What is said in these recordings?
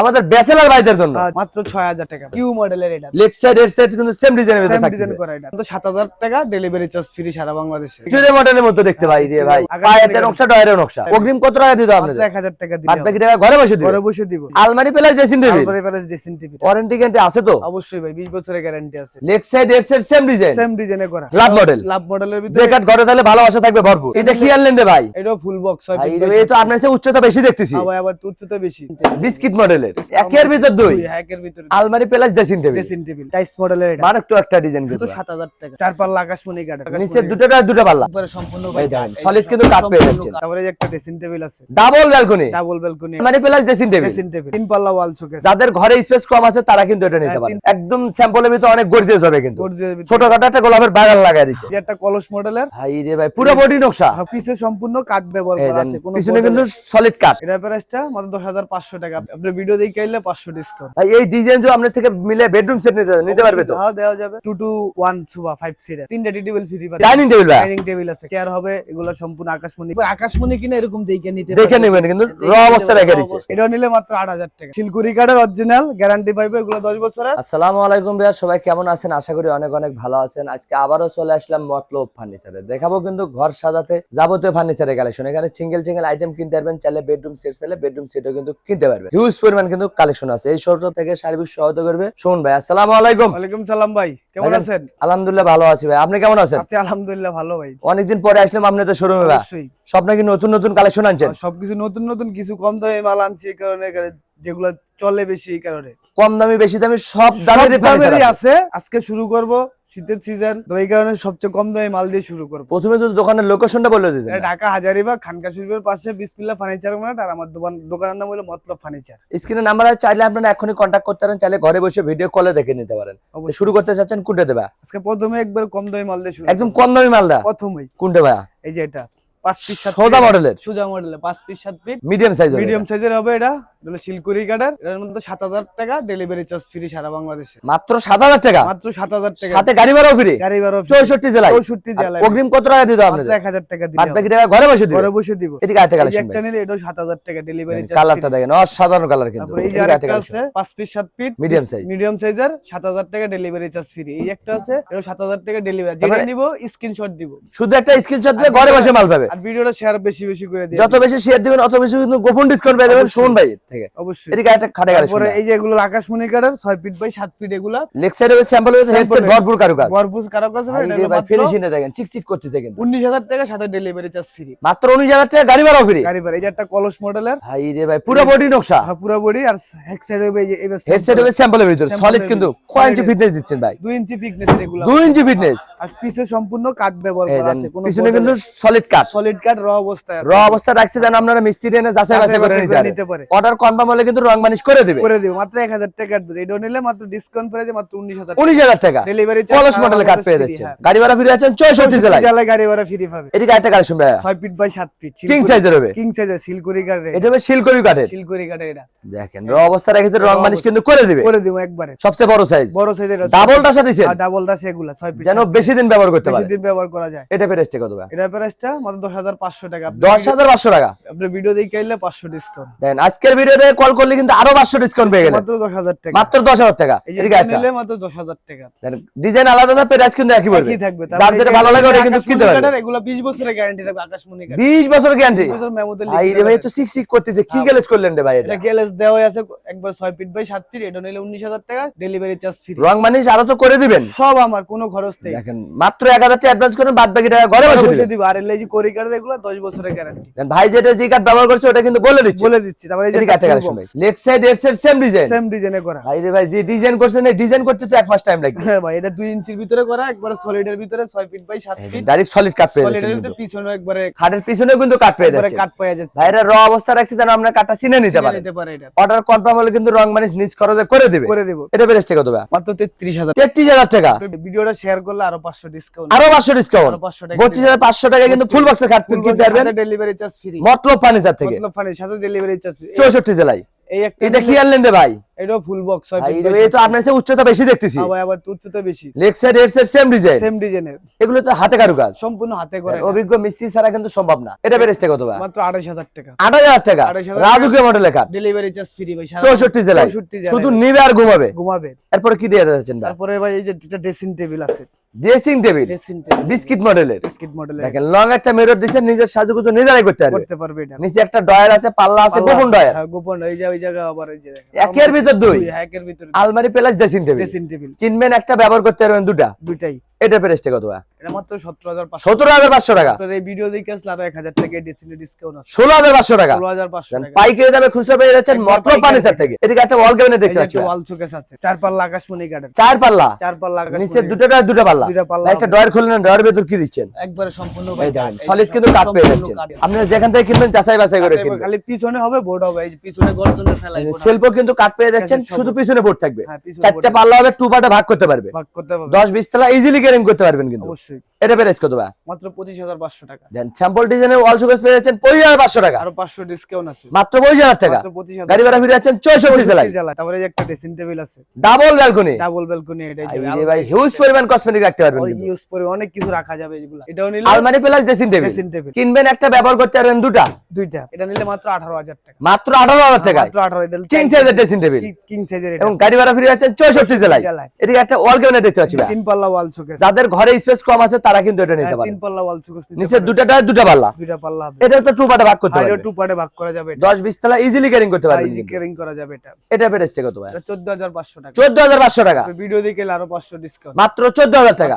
আমাদের ব্যাচেলার ভাইদের জন্য। মাত্র ছয় হাজার টাকা। কিউ মডেলের এটা। লেগ সাইড এর সাইড কিন্তু সেম ডিজাইনের ভিতরে সেম ডিজাইন করা এটা। তো সাত হাজার টাকা ডেলিভারি চার্জ ফ্রি সারা বাংলাদেশে। চুরে মডেলের মতো দেখতে ভাই। রে ভাই পায়েতে নকশা ডয়ের নকশা। অগ্রিম কত টাকা দিতে মাত্র আপনাদের? এক হাজার টাকা বাদ দিলে বাকি টাকা ঘরে বসে দিবে? ঘরে বসে দিব। আলমারি প্লাস ড্রেসিং টেবিল তারপরে এবারে ড্রেসিং টেবিল ওয়ারেন্টি গ্যারান্টি আছে তো? অবশ্যই ভাই বিশ বছরের গ্যারান্টি আছে। লেগ সাইড এর সাইড সেম ডিজাইন সেম ডিজাইনে করা। লাভ মডেল লাভ মডেলের যে ভিতরে কাট ঘরে তাহলে ভালোবাসা থাকবে ভরপুর। এটা কি আনলেন রে ভাই? এটাও ফুল বক্স হয় ভাই ভাই, এই তো আপনার চেয়ে উচ্চতা বেশি দেখতেছি। আবার আবার উচ্চতা বেশি। বিস্কিট মডেলের একের ভিতর দুই। হ্যাকের ভিতরে আলমারি plus dressing table dressing table টাইস মডেলের এটা। মানে একটু একটা ডিজাইন তো সাত হাজার টাকা। চার পাল্লা আকাশমণি নিচে দুটো পাল্লা। উপরে সম্পূর্ণ এই দেখেন, solid কিন্তু কাঠ পেয়ে যাচ্ছেন। তারপরে যে একটা ড্রেসিং টেবিল আছে। ডাবল ব্যালকনি ডাবল ব্যালকনি আলমারি plus dressing table dressing table তিন পাল্লা ওয়াল শোকেস যাদের ঘরে স্পেস কম আছে তারা কিন্তু এটা নিতে হ্যাঁ, পারে একদম স্যাম্পলের ভিতরে অনেক গর্জিয়াস হবে কিন্তু। গর্জিয়াস ছোটখাটো একটা গোলাপের বাগান লাগাই দিছে। যে একটা কলস মডেলের ভাই রে ভাই পুরো বডি নকশা। পিছে সম্পূর্ণ কাঠ ব্যবহার করা আছে কোনো পিছনে কিন্তু সলিড কাট এটার প্রাইসটা মাত্র দশ হাজার পাঁচশো টাকা। আপনি ভিডিও দেখে আইলে পাঁচশো ডিসকাউন্ট ভাই এই ডিজাইন আপনার থেকে মিলে বেডরুম সেট নিতে নিতে পারবে তো? হ্যাঁ দেওয়া যাবে। টু টু ওয়ান সুবা ফাইভ সিটার তিনটা টি টেবিল ফ্রি পাবে। ডাইনিং টেবিল ভাই ডাইনিং টেবিল আছে। চেয়ার হবে এগুলো সম্পূর্ণ আকাশমণি। আকাশমণি কিনে এরকম দেখে নিতে দেখে নেবেন কিন্তু র অবস্থা রেখে অবস্থা। এটাও নিলে মাত্র আট হাজার টাকা। শিলকুড়ি কাঠের অরিজিনাল গ্যারান্টি পাইবে এগুলো দশ বছরের। আসসালামু আলাইকুম ভাইয়া সবাই কেমন আছেন? আশা করি অনেক অনেক ভালো আছেন। আজকে আবারও চলে আসলাম মতলব ফার্নিচারে দেখাবো কিন্তু ঘর সাজাতে যাবতীয় ফার্নিচারের কালেকশন এখানে সিঙ্গেল সিঙ্গেল আইটেম কিনতে পারবেন চাইলে বেডরুম সেট চাইলে বেডরুম সেটও কিন্তু কিনতে পারবেন। হিউজ পরিমাণ কিন্তু কালেকশন আছে। এই শোরুম থেকে সার্বিক সহায়তা করবে। শোন ভাই আসসালামু আলাইকুম। ওয়ালাইকুম সালাম ভাই কেমন আছেন? আলহামদুলিল্লাহ ভালো আছি ভাই। আপনি কেমন আছেন? আছি আলহামদুলিল্লাহ ভালো ভাই। অনেকদিন পরে আসলাম আপনাদের শোরুমে ভাই। সব নাকি নতুন নতুন কালেকশন আনছেন? সবকিছু নতুন নতুন কিছু কম দামে মাল আনছি এই কারণে যেগুলো চলে বেশি এই কারণে। কম দামি বেশি দামি সব সব দামের দামেরই আছে। আজকে শুরু করব শীতের সিজন তো এই কারণে সবচেয়ে কম দামে মাল দিয়ে শুরু করব। প্রথমে তো দোকানের লোকেশনটা বলে দিতে ঢাকা হাজারিবাগ খানকা শরীফের পাশে বিসপিল্লা ফার্নিচার মার্ট আর আমার দোকান দোকানের নাম হলো মতলব ফার্নিচার স্ক্রিনে নাম্বার আছে চাইলে আপনারা এখনই কন্ট্যাক্ট করতে পারেন চাইলে ঘরে বসে ভিডিও কলে দেখে নিতে পারেন। শুরু করতে চাচ্ছেন কোনটা দেবা আজকে প্রথমে একবার কম দামে মাল দিয়ে শুরু একদম কম দামে মাল মালদা প্রথমেই কোনটা ভাইয়া এই যে এটা। পাঁচ পিস সোজা মডেলের সোজা মডেলের পাঁচ পিস সাত পিস মিডিয়াম সাইজ মিডিয়াম সাইজের হবে এটা। হলো শিলকুড়ি কাটার এর মধ্যে সাত হাজার টাকা ডেলিভারি চার্জ ফ্রি সারা বাংলাদেশে। মাত্র সাত হাজার টাকা? মাত্র সাত হাজার টাকা। সাথে গাড়ি ভাড়াও ফ্রি গাড়ি ভাড়া চৌষট্টি জেলায়? চৌষট্টি জেলায়। অগ্রিম কত টাকা দিতে মাত্র এক হাজার টাকা বাদ বাকি টাকা ঘরে বসে দিবে? ঘরে বসে দিব। এদিকে আরেকটা এই একটা নিলে এটাও সাত হাজার টাকা ডেলিভারি কালারটা দেখেন অসাধারণ কালার কিন্তু। এই যে আরেকটা আরেকটা আছে পাঁচ পিস সাত পিস Medium size। মিডিয়াম সাইজের সাত হাজার টাকা ডেলিভারি চার্জ ফ্রি এই একটা আছে সাত হাজার টাকা ডেলিভারি যেটা তারপরে- নিব স্ক্রিনশট দিব। শুধু একটা স্ক্রিনশট দিলে ঘরে বসে মাল পাবে। আর ভিডিওটা শেয়ার বেশি বেশি করে দিই যত বেশি শেয়ার দিবেন অত বেশি কিন্তু গোপন ডিসকাউন্ট পেয়ে যাবেন। শোন ভাই থেকে। অবশ্যই। এদিকে একটা খাটে কালেকশন তারপরে এই যে এগুলো আকাশমণি কাটার ছয় ফিট বাই সাত ফিট এগুলা। লেগ সাইডে স্যাম্পল হেডসেট ভরপুর কারুকাজ। গরবুজ কারও কাছে ভাই রে ভাই ফিনিশিং এ দেখেন চিকচিক করতেছে কিন্তু। উনিশ হাজার টাকা সাথে ডেলিভারি চার্জ ফ্রি মাত্র উনিশ হাজার টাকা গাড়ি ভাড়াও ফ্রি গাড়ি ভাড়া এই যে একটা কলস মডেলের। ভাই রে ভাই পুরো বডি নকশা। পুরো বডি আর হেড সাইড হবে এই যে হেডসেট হবে স্যাম্পলের ভিতরে। সলিড কিন্তু কয় ইঞ্চি ফিটনেস দিচ্ছেন ভাই? দুই ইঞ্চি ফিটনেস এগুলো দুই ইঞ্চি ফিটনেস আর পিছে সম্পূর্ণ কাঠ ব্যবহার করা আছে কোনো পিছনে কিন্তু সলিড কাট সলিড কাঠ র অবস্থায় আছে। র অবস্থা রাখছে যেন আপনারা মিস্ত্রি এনে যাচাই বাছাই করে নিতে পারে। অর্ডার কনফার্ম হলে কিন্তু রং মানিশ করে দিবে। করে দিব। মাত্র এক হাজার টাকা কাটবে এটা নিলে মাত্র ডিসকাউন্ট প্রাইসে মাত্র উনিশ হাজার উনিশ হাজার টাকা। ডেলিভারি কলস মডেলের কাট পেয়ে যাচ্ছেন। গাড়ি ভাড়া ফিরে যাচ্ছেন চৌষট্টি জেলায় জেলায় গাড়ি ভাড়া ফ্রি পাবে। এদিকে একটা কালেকশন ভাই ছয় ফিট বাই সাত ফিট কিং সাইজের হবে। কিং সাইজের সিলকুড়ি কাঠের এটা হবে শিলকড়ি কাঠের সিলকুড়ি কাঠের এটা। দেখেন র অবস্থা রেখেছে রং মানিশ কিন্তু করে দিবে। করে দিব একবারে। সবচেয়ে বড় সাইজ বড় সাইজের ডাবলটা সাথে দিছেন আর ডাবলটা সেগুলা ছয় ফিট যেন বেশি দিন ব্যবহার করতে বেশি দিন ব্যবহার করা যায়। এটা প্রাইসটা কত এটার প্রাইসটা মাত্র দশ হাজার পাঁচশো টাকা। আপনি দশ হাজার পাঁচশো টাকা। আপনি ভিডিও দেখে আইলে পাঁচশো ডিসকাউন্ট দেন আজকের ভিডিওতে কল করলে কিন্তু আরও পাঁচশো ডিসকাউন্ট পেয়ে গেলেন মাত্র দশ হাজার টাকা। মাত্র দশ হাজার টাকা। এই যে এদিকে এটা একটা নিলে মাত্র দশ হাজার টাকা। ডিজাইন আলাদা আলাদা প্রাইস কিন্তু একই পড়বে। একই থাকবে। যার যেটা ভালো লাগে ওটা কিন্তু কিনতে পারবে। এগুলো বিশ বছরের গ্যারান্টি থাকবে আকাশমণি কাঠ বিশ বছর গ্যারান্টি বছর মেমোতে ভাই রে ভাই তো সিক সিক করতেছে। কি গ্যালেজ করলেন রে ভাই এটা এটা? গ্যালেজ দেওয়া আছে একবার ফিট বাই ফিট এটা নিলে টাকা ডেলিভারি চার্জ ফ্রি রং মানিশ আরও তো করে দিবেন। সব আমার কোনো খরচ নেই। দেখেন মাত্র এক হাজার টাকা অ্যাডভান্স করেন বাদ বাকি টাকা ঘরে বসে বসে দিব আর করি কাঠ এগুলো দশ বছরের গ্যারান্টি ভাই যেটা যে কার্ড ব্যবহার করছে ওটা কিন্তু বলে দিচ্ছে। বলে দিচ্ছি তারপরে এই যে কালেকশন ভাই। সাইড এর সাইড সেম ডিজাইন সেম ডিজাইনে করা। ভাই রে ভাই যে ডিজাইন করছেন এই ডিজাইন করতে তো এক মাস টাইম হ্যাঁ ভাই এটা দুই ইঞ্চির ভিতরে করা একবারে সলিডের ভিতরে ছয় ফিট বাই সাত ফিট ডাইরেক্ট সলিড কাট পেয়ে যাচ্ছেন পিছনে একবারে খাটের পিছনেও কিন্তু কাট পেয়ে যাচ্ছে। কাট পাওয়া যাচ্ছে। ভাইরা র অবস্থা রাখছে যেন আপনার কাটটা চিনে নিতে পারে। নিতে পারে এটা। অর্ডার কনফার্ম হলে কিন্তু রং মানিশ নিজ খরচে করে দিবে। করে দেবো। এটা প্রাইসটা কত ভাই? মাত্র তেত্রিশ হাজার। তেত্রিশ হাজার টাকা। ভিডিওটা শেয়ার করলে আরও পাঁচশো ডিসকাউন্ট আরও পাঁচশো ডিসকাউন্ট আরও পাঁচশো টাকা। বত্রিশ হাজার পাঁচশো টাকা কিন্তু ফুল বক্সের খাট কিনতে পারবেন। Delivery charge free Matlab furniture থেকে। মতলব সাথে ডেলিভারি চার্জ ফ্রি চৌষট্টি জেলায়। এই একটা এটা কি আনলেন রে ভাই? এটাও ফুল বক্স হয় এই তো আপনার চেয়ে উচ্চতা বেশি দেখতেছি। ভাই আবার উচ্চতা বেশি। Leg side head side same design same ডিজাইনের এগুলো তো হাতে কারুকাজ। সম্পূর্ণ হাতে করে। অভিজ্ঞ মিস্ত্রি ছাড়া কিন্তু সম্ভব না। এটা প্রাইসটা কত ভাই? মাত্র আড়াইশ হাজার টাকা। আট হাজার টাকা। 28,000 রাজুকে মডেল লেখা। ডেলিভারি চার্জ ফ্রি ভাই সারা চৌষট্টি জেলায়। শুধু নিবে আর ঘুমাবে। ঘুমাবে। এরপরে কি দিয়ে যাচ্ছেন ভাই? তারপরে ভাই এই যে একটা ড্রেসিং টেবিল আছে। ড্রেসিং টেবিল বিস্কিট মডেলের বিস্কিট মডেলের দেখেন লং একটা মিরর দিচ্ছেন নিজের সাজুগুজু নিজেরাই করতে পারবে। করতে পারবে এটা। নিচে একটা ডয়ার আছে পাল্লা আছে গোপন ডয়ার হ্যাঁ, গোপন এই যে ওই জায়গা আবার এই যে দেখেন। একের ভিতর দুই। হ্যাঁ, একের ভিতর আলমারি plus dressing table dressing table কিনবেন একটা ব্যবহার করতে পারবেন দুটা। দুইটাই। এটা প্রাইসটা কত এটা মাত্র সতেরো হাজার পাঁচশো সতেরো হাজার পাঁচশো টাকা। আপনার এই ভিডিও দেখে আসলে আরও এক হাজার টাকা ড্রেসিং ডিসকাউন্ট আছে। ষোলো হাজার পাঁচশো টাকা। ষোলো হাজার পাঁচশো টাকা। পাইকারি দামে খুচরা পেয়ে যাচ্ছেন থেকে। এদিকে একটা ওয়াল ক্যাবিনেট দেখতে পাচ্ছি ভাই। ওয়াল শোকেস আছে। চার পাল্লা আকাশমণি গার্ডেন চার পাল্লা চার পাল্লা নিচে আকাশমণি। দুটো ডয়ার দুটো পাল্লা। পাল্লা। একটা ডয়ার খুললেন ডয়ার ভেতর কি দিচ্ছেন? একবারে সম্পূর্ণ এই দেখেন সলিড কিন্তু কাঠ পেয়ে যাচ্ছেন আপনারা যেখান থেকে কিনবেন যাচাই বাছাই করে কিনবেন। খালি পিছনে হবে বোর্ড হবে। এই পিছনে গর্জনের ফেলাই সেলফও কিন্তু কাঠ পেয়ে যাচ্ছেন শুধু পিছনে বোর্ড থাকবে। হ্যাঁ, পিছনে চারটে board পাল্লা হবে টু পার্টে ভাগ করতে পারবে। ভাগ করতে তলা ইজিলি ক্যারিং করতে পারবেন কিন্তু। অবশ্যই। এটা প্রাইস কত ভাই? মাত্র পঁচিশ হাজার পাঁচশো টাকা। দেন স্যাম্পল পেয়ে যাচ্ছেন আরও ডিসকাউন্ট আছে। মাত্র পঁচিশ হাজার টাকা। গাড়ি ভাড়া ফিরে যাচ্ছেন জেলায় তারপরে একটা ড্রেসিং টেবিল আছে। ডাবল ব্যালকনি ডাবল ব্যালকনি এটা ভাই হিউজ পরিমাণ কসমেটিক রাখতে পারবেন। ইউজ করে অনেক কিছু রাখা যাবে এগুলো। এটাও নিলে আলমারি plus dressing table dressing table কিনবেন একটা ব্যবহার করতে পারবেন দুটা। দুইটা। এটা নিলে মাত্র আঠারো হাজার টাকা। মাত্র আঠারো হাজার টাকায় মাত্র এটা কিং সাইজের ড্রেসিং টেবিল কিং সাইজের এটা। এবং গাড়ি ভাড়া ফিরে জেলায়। জেলায়। এদিকে একটা ওয়াল ক্যাবিনেট দেখতে পাচ্ছি তিন পাল্লা ওয়াল শোকেস যাদের ঘরে স্পেস কম আছে তারা কিন্তু এটা নিতে হ্যাঁ, পারে। তিন পাল্লা ওয়াল শোকেস নিচে দুটা টায়ার দুটা পাল্লা। দুইটা পাল্লা হবে। এটা একটা টু পার্টে ভাগ করতে পারবে টু পার্টে ভাগ করা যাবে এটা। দশ বিশ তলা ইজিলি ক্যারিং করতে পারবেন ইজি। কেয়ারিং করা যাবে এটা। এটা প্রাইসটা কত ভাই? এটা চোদ্দ হাজার পাঁচশো টাকা। চোদ্দ হাজার পাঁচশো টাকা। ভিডিও দেখে আরও পাঁচশো ডিসকাউন্ট মাত্র চোদ্দ হাজার টাকা। চোদ্দ হাজার টাকা।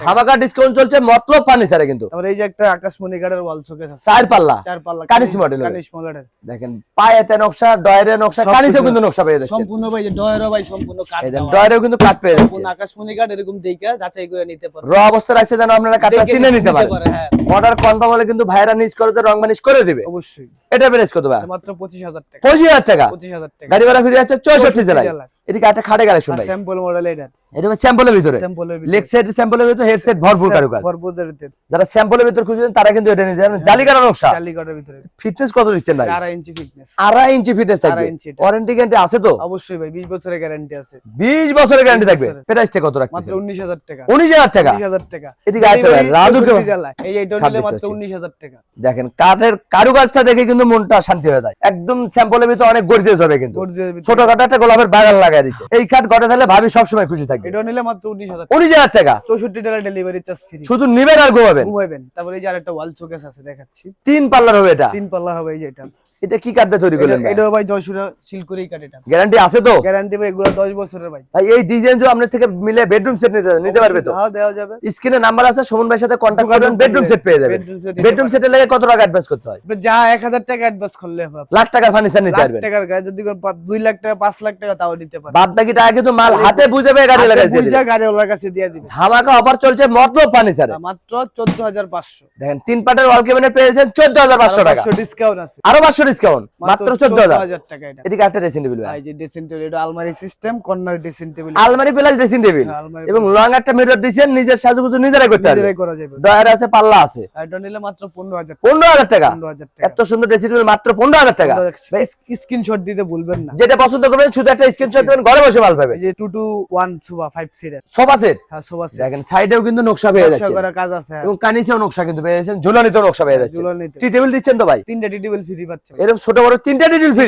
ধামাকা ডিসকাউন্ট চলছে মতলব ফার্নিচারে কিন্তু। এই যে একটা আকাশমণি গার্ডের ওয়াল শোকেস চার পাল্লা। চার পাল্লা কানিস model কানিস মডেলের দেখেন পায়েতে নকশা ডয়ারে নকশা সব কিন্তু নকশা পেয়ে যাচ্ছে সম্পূর্ণ ভাই যে ডয়েরও ভাই সম্পূর্ণ কাঠ এই ডয়ারেও কিন্তু কাট পেয়ে যাচ্ছে। আকাশমণি গার্ড এরকম দেখা যাচাই করে নিতে পারবে। র অবস্থা রাখছে যেন আপনারা কাটটা চিনে নিতে পারেন। পারে হ্যাঁ। অর্ডার কনফার্ম হলে কিন্তু ভাইরা নিজ করে রং মানিশ করে দিবে। অবশ্যই। এটা প্রাইস কত ভাই? মাত্র পঁচিশ হাজার টাকা। পঁচিশ হাজার টাকা। পঁচিশ হাজার টাকা। গাড়ি ভাড়া ফিরে যাচ্ছে চৌষট্টি চৌষট্টি জেলায়। এদিকে একটা খাটে কালেকশন ভাই। স্যাম্পল মডেল এটা। এটা স্যাম্পলের ভিতরে। স্যাম্পলের লেগ সাইড স্যাম্পলের ভিতরে হেডসেট ভরপুর কারুকাজ। ভিতরে। যারা স্যাম্পলের ভিতর খুঁজছেন তারা কিন্তু এটা নিতে পারেন জালিকাটা নকশা। ভিতরে। ফিটনেস কত দিচ্ছেন ভাই? আড়াই ইঞ্চি ফিটনেস ইঞ্চি ফিটনেস থাকবে। এটা। ওয়ারেন্টি গ্যারান্টি আছে তো? অবশ্যই ভাই বিশ বছরের গ্যারান্টি আছে। বিশ বছরের গ্যারান্টি থাকবে। প্রাইসটা কত মাত্র রাখতেছেন উনিশ হাজার টাকা। উনিশ হাজার টাকা? উনিশ হাজার টাকা। চৌষট্টি কেমন? এই নিলে মাত্র পাচ্ছি। উনিশ হাজার টাকা। দেখেন কাঠের কারুকাজটা দেখে কিন্তু মনটা শান্তি হয়ে যায়। একদম স্যাম্পলের ভিতরে অনেক গর্জিয়াস হবে কিন্তু। ছোটখাটো একটা গোলাপের বাগান লাগাই দিছে। এই কাঠ গটে থাকলে ভাবি সবসময় খুশি থাকবে। এটা নিলে মাত্র উনিশ হাজার উনিশ হাজার টাকা। চৌষট্টি টাকা ডেলিভারি চার্জ ফ্রি শুধু নেবেন আর ঘুমাবেন। ঘুমাবেন। তারপরে এই যে আরেকটা ওয়াল শোকেস আছে দেখাচ্ছি। তিন পাল্লার হবে এটা। তিন পাল্লার হবে এই যে এটা। এটা কি দিয়ে তৈরি করলেন এটা- ভাই জয়সুরা শিলকুড়ি কাঠ এটা গ্যারান্টি আছে তো? গ্যারান্টি ভাই এগুলো দশ বছরের ভাই। ভাই এই ডিজাইন যে আপনার থেকে মিলে বেডরুম সেট নিতে নিতে পারবে তো? হ্যাঁ দেওয়া যাবে। স্ক্রিনে নাম্বার আছে সুমন ভাইয়ের সাথে কন্ট্যাক্ট যোগাযোগ করবেন বেডরুম সেট পেয়ে যাবেন। বেডরুম পারবেন। সেটের লাগে কত টাকা অ্যাডভান্স করতে হয়? যা এক হাজার টাকা অ্যাডভান্স করলে হবে। লাখ টাকার ফার্নিচার নিতে লাখ পারবেন। টাকার গায়ে যদি কোনো পা- দুই লাখ টাকা পাঁচ লাখ টাকা তাও নিতে পারে বাদ বাকি টাকা কিন্তু মাল হাতে বুঝে পেয়ে গাড়ি লাগাই দিবেন। গাড়ি ওনার কাছে দিয়ে দিবে। ধামাকা অফার চলছে মতলব ফার্নিচারে মাত্র চোদ্দ হাজার পাঁচশো। দেখেন তিন পাটের ওয়াল কেবিনে পেয়েছেন চোদ্দ হাজার পাঁচশো টাকা। ডিসকাউন্ট আছে। আরও পাঁচশো ডিসকাউন্ট মাত্র চোদ্দ হাজার। হাজার টাকা এটা। এদিকে একটা ড্রেসিং টেবিল এই যে ড্রেসিং টেবিল এটা আলমারি সিস্টেম কর্নার ড্রেসিং টেবিল আলমারি প্লাস ড্রেসিং টেবিল এবং লং একটা মিরর নিজের সাজুগুজু নিজেরাই করতে পারবে নিজেরাই করা যাবে। ডয়ার আছে পাল্লা আছে। এটা নিলে মাত্র পনেরো হাজার পনেরো হাজার টাকা? পনেরো হাজার টাকা। এত সুন্দর ড্রেসিং টেবিল মাত্র পনেরো হাজার টাকা? ভাই, স্ক্রিনশট দিতে ভুলবেন না। যেটা পছন্দ করবেন শুধু একটা স্ক্রিনশট দেবেন ঘরে বসে মাল পাবে যে টু টু ওয়ান সুবা ফাইভ সিটের সোফা সেট? হ্যাঁ সোফা সেট। দেখেন সাইডেও কিন্তু নকশা পেয়ে যাচ্ছে করা কাজ আছে হ্যাঁ। এবং কানিসেও নকশা কিন্তু পেয়ে যাচ্ছেন ঝুলানিতেও নকশা পেয়ে যাচ্ছে ঝুলানিতে। টি টেবিল দিচ্ছেন তো ভাই? তিনটা টি টেবিল ফ্রি পাচ্ছে এরকম ছোট বড় তিনটা টেবিল ফ্রি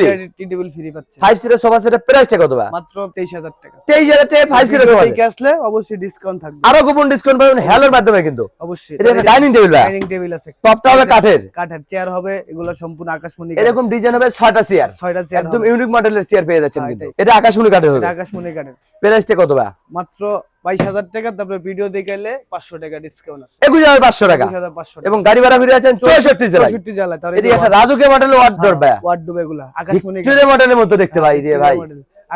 টেবিল ফ্রি পাচ্ছে। ফাইভ সিটের সোফা সেটের প্রাইসটা কত ভাই মাত্র তেইশ হাজার টাকা। তেইশ হাজার টাকা ফাইভ সিটের সোফা দেখে আসলে অবশ্যই ডিসকাউন্ট থাকবে। আরও কুপন ডিসকাউন্ট পাবেন হ্যালোর মাধ্যমে কিন্তু। অবশ্যই। এটা ডাইনিং টেবিল ডাইনিং টেবিল আছে। টপটা হবে কাঠের। কাঠের চেয়ার হবে এগুলো সম্পূর্ণ আকাশমণি। এরকম ডিজাইন হবে ছয়টা চেয়ার ছয়টা চেয়ার একদম ইউনিক মডেলের চেয়ার পেয়ে যাচ্ছেন হ্যাঁ, কিন্তু। এটা আকাশমণি কাঠের হবে। আকাশমণি কাঠের। প্রাইসটা কত ভাই মাত্র বাইশ হাজার টাকা তারপরে ভিডিও দেখাইলে পাঁচশো টাকা ডিসকাউন্ট আছে। একুশ হাজার পাঁচশো টাকা। পাঁচশো এবং গাড়ি ভাড়া ফিরে আছেন চৌষট্টি জেলায়। চৌষট্টি জেলায় তার এদিকে রাজুকে মডেল ভাই। ওয়ার্ড ডুবে এগুলা আকাশমণি মডেলের মধ্যে দেখতে পাই রে ভাই।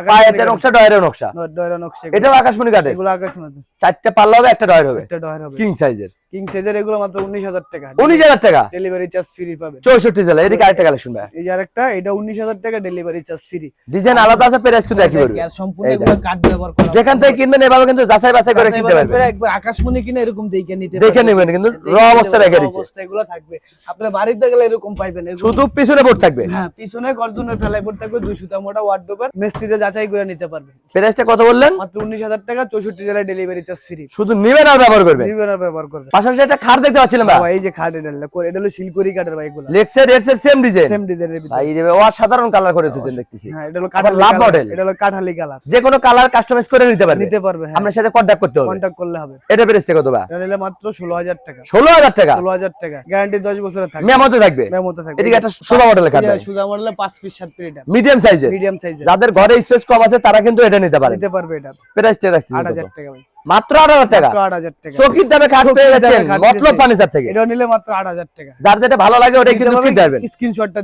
পায়েতে নকশা ডয়ের নকশা। ডয়রা নকশা এটাও আকাশমণি কাটে এগুলো আকাশমণি। চারটে পাল্লা হবে একটা ডয়ের হবে। একটা ডয়ার হবে। কিং সাইজের কিং সাইজের এগুলো মাত্র উনিশ হাজার টাকা। উনিশ হাজার টাকা? ডেলিভারি চার্জ ফ্রি পাবেন। চৌষট্টি জেলা এদিকে আরেকটা কালেকশন ভাই এই যে আরেকটা এটা উনিশ হাজার টাকা ডেলিভারি চার্জ ফ্রি ডিজাইন আলাদা আছে প্রাইস কিন্তু একই পড়বে। সম্পূর্ণ এগুলো কাঠ ব্যবহার করা যেখান থেকে কিনবেন এভাবে কিন্তু যাচাই বাছাই করে কিনতে পারবেন। একবার আকাশমণি কিনে এরকম দেখে নিতে দেখে নেবেন কিন্তু র অবস্থা রেখে অবস্থা এগুলো থাকবে। আপনার বাড়িতে গেলে এরকম পাইবেন। শুধু পিছনে বোর্ড থাকবে? হ্যাঁ পিছনে গর্জনের ফেলাই বোর্ড থাকবে দুই সুতা মোটা ওয়ার্ডরোবের মিস্ত্রিতে যাচাই করে নিতে পারবেন। প্রাইসটা কত বললেন? মাত্র উনিশ হাজার টাকা চৌষট্টি জেলায় ডেলিভারি চার্জ ফ্রি শুধু নিবেন আর ব্যবহার করবেন? নিবেন ব্যবহার করবে পাশাপাশি একটা খাট দেখতে পাচ্ছিলাম ভাই এই যে খাট এটা এটা হলো শিলকুড়ি কাঠের ভাই এগুলো এর সেম ডিজাইন সেম ডিজাইনের ভিতরে। ভাই রে অসাধারণ কালার করে দিয়েছেন দেখতেছি। হ্যাঁ এটা হলো কাঠালি লাভ model। এটা হলো কাঠালি কালার যে কোনো কালার কাস্টমাইজ করে নিতে পারবে। নিতে পারবে হ্যাঁ। আপনার সাথে কন্ট্যাক্ট করতে হবে। কন্ট্যাক্ট করলে হবে। এটা প্রাইসটা কত ভাই এটা নিলে মাত্র ষোলো হাজার টাকা। ষোলো হাজার টাকা? ষোলো হাজার টাকা। গ্যারান্টি দশ বছরের থাকবে। মেমোতে থাকবে। মেমোতে থাকবে। এদিকে একটা সোজা মডেলের খাট ভাই সুজা মডেলে পাঁচ পিস সাত পিস এটা। মিডিয়াম সাইজের মিডিয়াম সাইজের যাদের ঘরে স্পেস কম আছে তারা কিন্তু এটা নিতে পারে। নিতে পারবে এটা। প্রাইসটা রাখছি আট হাজার টাকা ভাই। মাত্র আট হাজার টাকা। চকির দামে চকির পেয়ে যাচ্ছেন মতলব ফার্নিচার থেকে। এটা নিলে মাত্র আট হাজার টাকা। যার যেটা ভালো লাগে ওটা কিন্তু কিনতে পারবেন। স্ক্রিনশটটা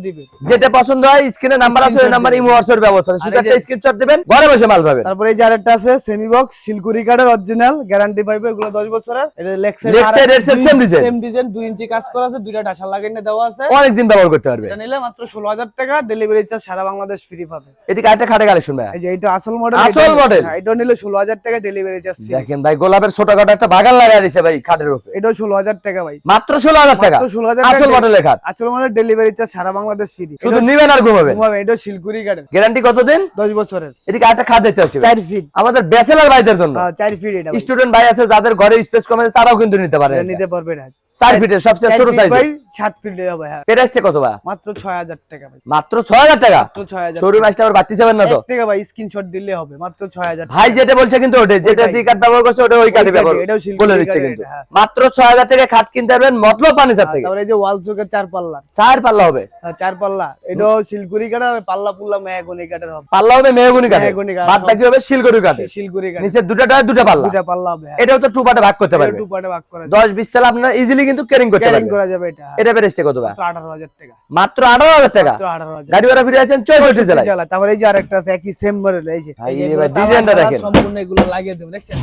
যেটা পছন্দ হয় স্ক্রিনে নাম্বার আছে ওই নাম্বার দিবেন। ইমো হোয়াটসঅ্যাপ ব্যবস্থা আছে। একটা স্ক্রিনশট দিবেন ঘরে বসে মাল পাবেন। তারপরে এই যে আরেকটা আছে সেমি বক্স শিলকুড়ি কাঠের অরিজিনাল গ্যারান্টি পাইবে এগুলো 10 বছরের। এটা লেক্সের Redser, same design। Same design 2 ইঞ্চি কাজ করা আছে দুইটা ডাসা লাগাইনে দেওয়া আছে। অনেক দিন ব্যবহার করতে পারবে। এটা নিলে মাত্র 16000 টাকা ডেলিভারি চার্জ সারা বাংলাদেশ ফ্রি পাবে। এদিকে আরেকটা খাটে কালেকশন ভাই এই যে এটা আসল মডেল আসল model? এটা নিলে 16000 টাকা ডেলিভারি চার্জ দেখেন ভাই গোলাপের ছোটখাটো একটা বাগান লাগাই দিছে ভাই খাটের উপরে। এটাও 16000 টাকা ভাই। মাত্র ষোলো হাজার টাকা। মাত্র 16000 আসল মডেলের খাট। আসল মডেল ডেলিভারি চার্জ সারা বাংলাদেশ ফ্রি শুধু নিবেন আর ঘুমাবেন। ঘুমাবে এটা শিলকুড়ি কাঠের গ্যারান্টি কতদিন? 10 বছরের। এদিকে আরেকটা খাট দেখতে ভাই। 4 ফিট আমাদের ব্যাচেলার ভাইদের জন্য। 4 ফিট এটা স্টুডেন্ট ভাই আছে যাদের ঘরে স্পেস কম আছে তারাও কিন্তু নিতে পারে। নিতে পারবে এটা চার ফিটের সবচেয়ে ছোট সাইজ 7 ফিট হবে হ্যাঁ। প্রাইসটা কত ভাই? মাত্র 6000 টাকা ভাই। মাত্র ছয় হাজার টাকা? মাত্র 6000 শোরুম আসতে আবার বাড়তি যাবেন না তো? টাকা ভাই স্ক্রিনশট দিলে হবে মাত্র 6000 ভাই যেটা বলছে কিন্তু ওটাই। যেটা। যে কার্ড ব্যবহার করছে ওটা ওই কার্ডে ব্যবহার। কার্ডই, এটাও শিল্পী বলে দিচ্ছে কিন্তু। মাত্র ছয় হাজার টাকা খাট কিনতে পারবেন মতলব ফার্নিচার থেকে। তারপরে এই যে ওয়াল চোখের চার পাল্লা। চার পাল্লা হবে। হ্যাঁ, চার পাল্লা। এটাও শিলকুড়ি কাঠ আর পাল্লা পুল্লা কাঠের হবে। পাল্লা হবে মেহগুনি কাঠে মেহগনি কাঠ, বাদ বাকি হবে। কাঠে শিলকুড়ি কাঠ নিচে দুটা টাকা দুটা পাল্লা। দুটা পাল্লা হবে হ্যাঁ। এটাও তো টু পার্টে ভাগ করতে পারবে। টু পার্টে ভাগ করা যায় দশ বিশ তালা আপনারা ইজিলি কিন্তু ক্যারিং করতে ক্যারিং করা যাবে এটা হ্যাঁ। এটা কত ভাই মাত্র 18000 টাকা। মাত্র টাকা। গাড়ি ভাড়া ফিরে আছেন চৌষট্টি জেলায়। চালা তারপরে এই যে আরেকটা আছে একই সেম মডেল এই যে। ডিজাইনটা দেখেন। সম্পূর্ণ এগুলো লাগিয়ে দেবো দেখছেন।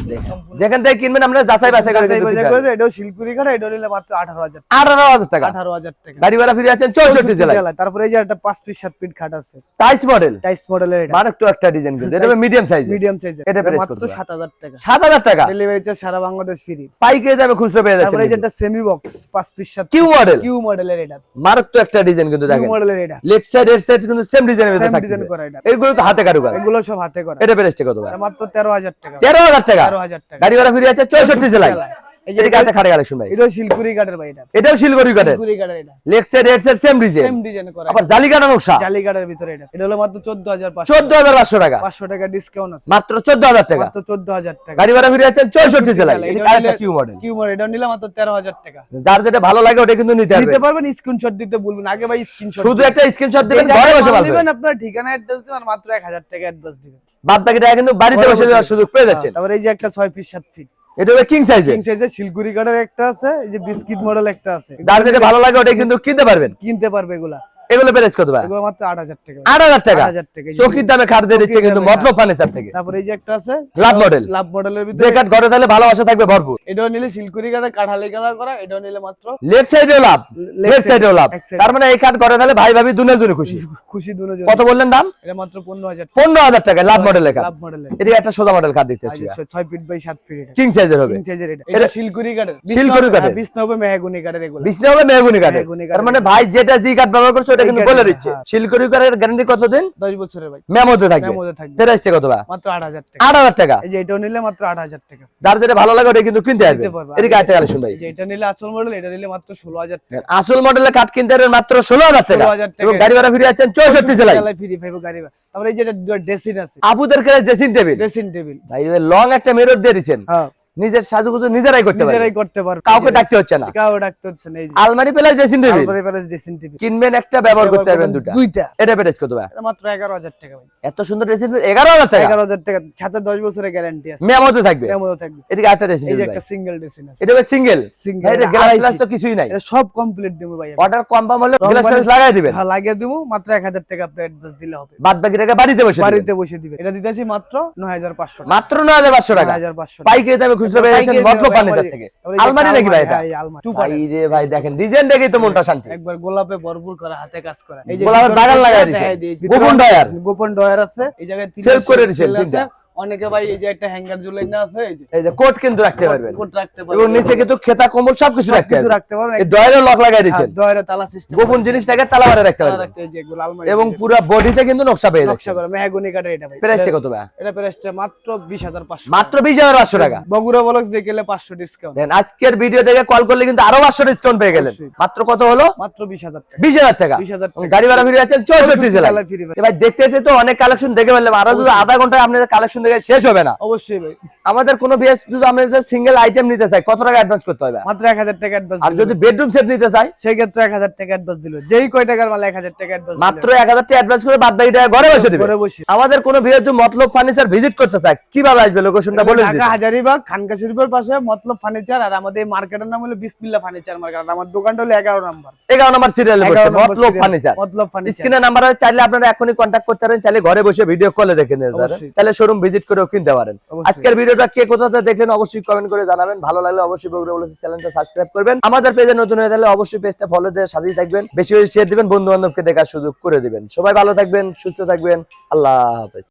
যেখান থেকে কিনবেন আমরা যাচাই বাছাই করে দিতে পারবেন। এটাও শিলকুড়ি কাঠ এটা নিলে মাত্র 18000 আঠারো হাজার টাকা। আঠারো হাজার টাকা। গাড়ি ভাড়া ফিরে আছেন চৌষট্টি জেলায়। জেলায়। তারপরে এই যে একটা পাঁচ পিস সাত পিট খাট আছে। টাইস মডেল টাইস মডেলের এটা। মারাত্মক একটা ডিজাইন কিন্তু। এটা মিডিয়াম সাইজ মিডিয়াম সাইজের এটা মাত্র কত? ভাই? সাত হাজার টাকা। সাত হাজার টাকা? ডেলিভারি চার্জ সারা বাংলাদেশ ফ্রি পাইকারি দামে খুচরো পেয়ে যাচ্ছেন তারপরে এই যে একটা সেমি বক্স পাঁচ পিস সাত কিউ মডেল কিউ মডেলের এটা। মারাত্মক একটা ডিজাইন কিন্তু দেখেন। কিউ মডেলের এটা। লেগ সাইড এর সাইড কিন্তু সেম ডিজাইনের মধ্যে ডিজাইন করা এটা। এগুলো তো হাতে কারু কাজ এগুলো সব হাতে করা। এটা প্রাইসটা কত ভাই? মাত্র তেরো হাজার টাকা। তেরো হাজার টাকা? তেরো হাজার টাকা গাড়ি ভাড়া ফিরে আছে চৌষট্টি জেলায়। এই যে এদিকে একটা কালেকশন ভাই। এটাও শিলকুড়ি কাঠের ভাই এটা। এটাও শিলগড়ি কাঠের। শিলকুড়ি কাঠের এটা। লেগ সাইড এর side same design same design করা আবার জালি কাটা নকশা। জালি কাঠের ভিতরে এটা। এটা হলো মাত্র চোদ্দ হাজার পাঁচশো। চোদ্দ হাজার পাঁচশো টাকা। পাঁচশো টাকা ডিসকাউন্ট আছে। মাত্র চোদ্দ হাজার টাকা। মাত্র চোদ্দ হাজার টাকা। গাড়ি ভাড়া ফিরে আছেন চৌষট্টি জেলায়। জেলায়। এটা আরেকটা কিউ মডেল কিউ মডেল এটা নিলে মাত্র তেরো হাজার টাকা। যার যেটা ভালো লাগে ওটা কিন্তু নিতে হবে। নিতে পারবেন স্ক্রিনশট দিতে বলবেন আগে ভাই স্ক্রিনশট শুধু একটা স্ক্রিনশট দিবেন ঘরে বসে পাবেন। আপনার ঠিকানা অ্যাড্রেস মাত্র টাকা দিবেন। বাদ বাকি টাকা কিন্তু বাড়িতে বসে। দেওয়ার সুযোগ পেয়ে যাচ্ছেন। তারপরে এই যে একটা ছয় ফিট সাত ফিট এটা কিং শিলগুড়ি কাটার একটা আছে এই যে বিস্কিট মডেল একটা আছে। যার যেটা ভালো লাগে ওটা কিন্তু কিনতে পারবেন। কিনতে পারবে এগুলা। এগুলো প্রাইস কত ভাই? এগুলো মাত্র আট হাজার টাকা। আট হাজার টাকা। 8,000 টাকা। চকির দামে খাট দিয়ে দিচ্ছে কিন্তু মতলব ফার্নিচার থেকে। তারপরে এই যে একটা আছে লাভ মডেল লাভ মডেলের যে ভিতরে কাঠ ঘরে তাহলে ভালোবাসা থাকবে ভরপুর। এটাও নিলে শিলকুড়ি কাঠের কাঠালি কালার করা এটাও নিলে মাত্র লেগ সাইডেও লাভ লেফট সাইডেও লাভ তার মানে এই কাঠ ঘরে তাহলে ভাই ভাবি দুজনে খুশি। খুশি দুনো কত বললেন দাম? এটা মাত্র পনেরো হাজার পনেরো হাজার টাকা লাভ মডেলের কাঠ লাভ মডেলের এদিকে একটা সোজা মডেল কাঠ দেখতে পাচ্ছি ছয় ফিট বাই সাত ফিট কিং সাইজের হবে। কিং সাইজের এটা। এটা শিলকুড়ি কাঠের শিলকুড়ি কাঠের। বিষ্ণু হবে মেহাগুনি কাঠের এগুলো। বিছনা হবে মেহগুনি কাঠের। তার মানে ভাই যেটা জি কাঠ ব্যবহার করছে ওটা কিন্তু বলে দিচ্ছে। শিলকড়ি কাঠের গ্যারান্টি কতদিন? দশ বছরের ভাই। মেমোতে থাকবে। মেমোতে থাকবে। প্রাইসটা কত ভাই মাত্র আট হাজার টাকা। আট হাজার টাকা? এই যে এটাও নিলে মাত্র আট হাজার টাকা। যার যেটা ভালো লাগে ওটা কিন্তু কিনতে আসবে কালেকশন ভাই। এটা নিলে আসল মডেল এটা নিলে মাত্র ষোলো হাজার টাকা। আসল মডেলের কাঠ কিনতে মাত্র ষোলো হাজার 16,000 টাকা। এবং গাড়ি ভাড়া ফিরে যাচ্ছেন চৌষট্টি জেলায় ফ্রি ফাইভ গাড়ি ভাড়া। তারপরে এই যে ড্রেসিং আছে। আপুদের ড্রেসিং টেবিল ড্রেসিং টেবিল ভাই লং একটা মিরর দিয়ে দিচ্ছেন হ্যাঁ। নিজের সাজুগুজু নিজেরাই করতে পারবেন নিজেরাই করতে পারবে। কাউকে ডাকতে হচ্ছে না। কাউ ডাকতে হচ্ছে না এই যে। আলমারি পেলে ড্রেসিং টেবিল তারপরে এবারে ড্রেসিং টেবিল কিনবেন একটা ব্যবহার করতে পারবেন দুটা। দুইটা। এটা প্রাইস কত ভাই? এটা মাত্র এগারো হাজার টাকা ভাই। এত সুন্দর ড্রেসিং টেবিল এগারো হাজার টাকা? এগারো হাজার টাকা। সাথে দশ বছরের গ্যারান্টি আছে। মেমোতে থাকবে। এমনও থাকবে। এদিকে একটা ড্রেসিং এই যে একটা সিঙ্গেল ড্রেসিং আছে। এটা হবে সিঙ্গেল Single, এটা গ্লাস গ্লাস তো কিছুই নাই। এটা সব কমপ্লিট দেবো ভাই। অর্ডার কনফার্ম হলে গ্লাস বানিয়ে- লাগাই দিবেন। হ্যাঁ লাগিয়ে দেবো। মাত্র এক হাজার টাকা আপনি অ্যাডভান্স দিলে হবে। বাদ বাকি টাকা বাড়িতে বসে বাড়িতে বসে দিবে এটা দিতেছি মাত্র নয় হাজার পাঁচশো টাকা। মাত্র নয় হাজার পাঁচশো নয় টাকা হাজার পাঁচশো টাকা। পাইকারি দামে খুচরো পেয়ে যাচ্ছেন। থেকে যে আলমারি নাকি ভাই এটা হ্যাঁ, এই আলমারি। Two ভাই রে ভাই দেখেন ডিজাইন দেখেই তো মনটা শান্তি একবার গোলাপে ভরপুর করা হাতে কাজ করা এই গোলাপের ভিতরে বাগান দিছে। গোপন ডয়ার। গোপন ডয়ার আছে এই জায়গায় করে তিনটা। অনেকে ভাই এই যে একটা হ্যাঙ্গার ঝুলাই না আছে এই যে কোট কিন্তু রাখতে পারবেন। কোট রাখতে এবং নিচে কিন্তু খেতা কম্বল সবকিছু রাখতে কিছু পারবেন। রাখতে পারবেন। ডয়ারে লক লাগাই দিয়েছেন। ডয়ারে তালা সিস্টেম গোপন জিনিসটাকে তালা মারে রাখতে পারবেন। রাখতে যে এগুলো আলমারি এবং পুরো বডিতে কিন্তু নকশা পেয়ে নকশা যাচ্ছে করা মেহগনি কাঠের এটা ভাই। প্রাইসটা কত ভাই? এটা প্রাইসটা মাত্র 20500 মাত্র বিশ হাজার পাঁচশো টাকা। বগুড়া ব্লক দিয়ে গেলে 500 ডিসকাউন্ট দেন আজকের ভিডিও থেকে কল করলে কিন্তু আরও পাঁচশো ডিসকাউন্ট পেয়ে গেলেন। মাত্র কত হলো? মাত্র 20000 টাকা। বিশ হাজার টাকা। 20000 টাকা। গাড়ি ভাড়া ফিরে free পাবেন। এবার দেখতে দেখতে তো অনেক কালেকশন দেখে ফেললাম। আরও যদি আধা ঘন্টায় আপনাদের কালেকশন শেষ হবে না। অবশ্যই ভাই। আমাদের কোনো যদি সিঙ্গেল আইটেম নিতে চাই কত টাকা অ্যাডভান্স করতে হবে? মাত্র 1000 টাকা অ্যাডভান্স আর যদি বেডরুম সেট নিতে চাই? সেই ক্ষেত্রে 1000 টাকা অ্যাডভান্স দিল। যেই কয় টাকার মাল 1000 টাকা অ্যাডভান্স মাত্র এক হাজার টাকা অ্যাডভান্স করে বাদ বাকি টাকা ঘরে বসে দিবে। ঘরে বসে। আমাদের কোনো বিয়ের যদি মতলব ফার্নিচার ভিজিট করতে চাই কীভাবে আসবে? লোকেশনটা বলে দিন ঢাকা হাজারিবাগ খানকা শরীফের পাশে মতলব ফার্নিচার আর আমাদের মার্কেটের নাম হলো বিসমিল্লাহ ফার্নিচার মার্কেট আমার দোকানটা হলো 11 নম্বর। এগারো নম্বর সিরিয়ালে বসে। মতলব ফার্নিচার মতলব ফার্নিচার স্ক্রিনে নাম্বার আছে চাইলে আপনারা এখনই কন্ট্যাক্ট করতে পারেন চাইলে ঘরে বসে ভিডিও কলে দেখে নিতে পারেন। চাইলে শোরুম ভিজিট করেও কিনতে পারেন। আজকের ভিডিওটা কে কোথাতে দেখলেন অবশ্যই কমেন্ট করে জানাবেন। ভালো লাগলে অবশ্যই বগুড়া বলেছি চ্যানেলটা সাবস্ক্রাইব করবেন। আমাদের পেজে নতুন হয়ে থাকলে অবশ্যই পেজটা ফলো দিয়ে সাজিয়ে থাকবেন। বেশি বেশি শেয়ার দিবেন বন্ধু বান্ধবকে দেখার সুযোগ করে দিবেন। সবাই ভালো থাকবেন সুস্থ থাকবেন। আল্লাহ হাফেজ।